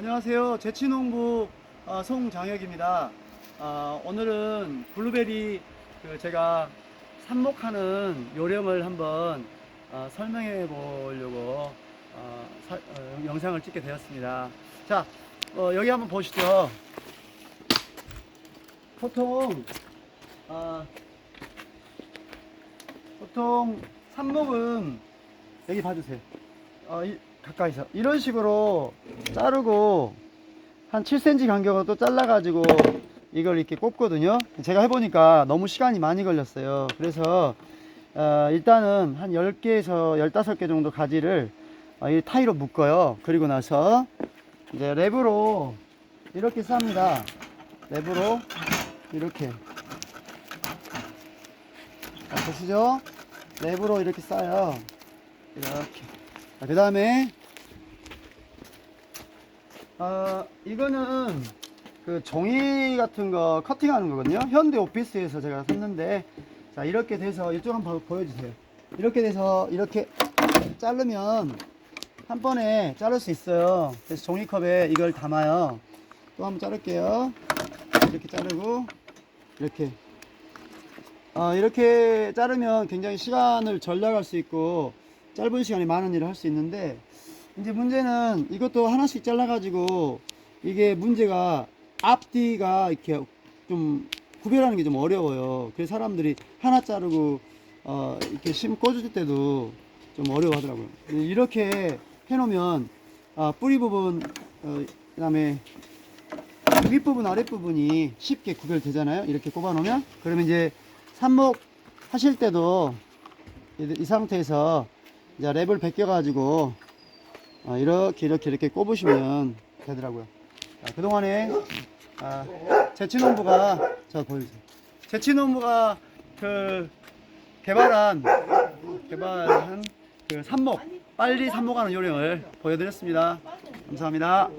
안녕하세요. 제치농부 어, 송장혁입니다. 어, 오늘은 블루베리 그 제가 삽목하는 요령을 한번 어, 설명해 보려고 영상을 찍게 되었습니다. 자, 어, 여기 한번 보시죠. 보통 어, 보통 삽목은 여기 봐주세요. 가까이서 이런 식으로 자르고 한 7cm 간격으로 또 잘라가지고 이걸 이렇게 꼽거든요. 제가 해보니까 너무 시간이 많이 걸렸어요. 그래서 어, 일단은 한 10개에서 15개 정도 가지를 어, 이 타이로 묶어요. 그리고 나서 이제 랩으로 이렇게 쌉니다. 랩으로 이렇게 자, 보시죠? 랩으로 이렇게 싸요. 이렇게. 그 다음에, 어, 이거는 그 종이 같은 거 커팅하는 거거든요. 현대 오피스에서 제가 샀는데, 자, 이렇게 돼서, 이쪽 한번 보- 보여주세요. 이렇게 돼서, 이렇게 자르면 한 번에 자를 수 있어요. 그래서 종이컵에 이걸 담아요. 또 한번 자를게요. 이렇게 자르고, 이렇게. 아, 이렇게 자르면 굉장히 시간을 절약할 수 있고 짧은 시간에 많은 일을 할 수 있는데 이제 문제는 이것도 하나씩 잘라가지고 이게 문제가 앞뒤가 이렇게 좀 구별하는 게 좀 어려워요. 그래서 사람들이 하나 자르고 어, 이렇게 심 꽂을 때도 좀 어려워하더라고요. 이렇게 해놓으면 아, 뿌리 부분 어, 그다음에 윗부분 아랫부분이 쉽게 구별되잖아요. 이렇게 꼽아 놓으면 그러면 이제 삽목 하실 때도 이, 이 상태에서 이제 랩을 벗겨 가지고 어, 이렇게 이렇게 이렇게 꼽으시면 되더라고요. 자, 그동안에 아, 제치농부가 저 보여주세요. 제치농부가 그 개발한 개발한 그 삽목 빨리 삽목하는 요령을 보여드렸습니다. 감사합니다.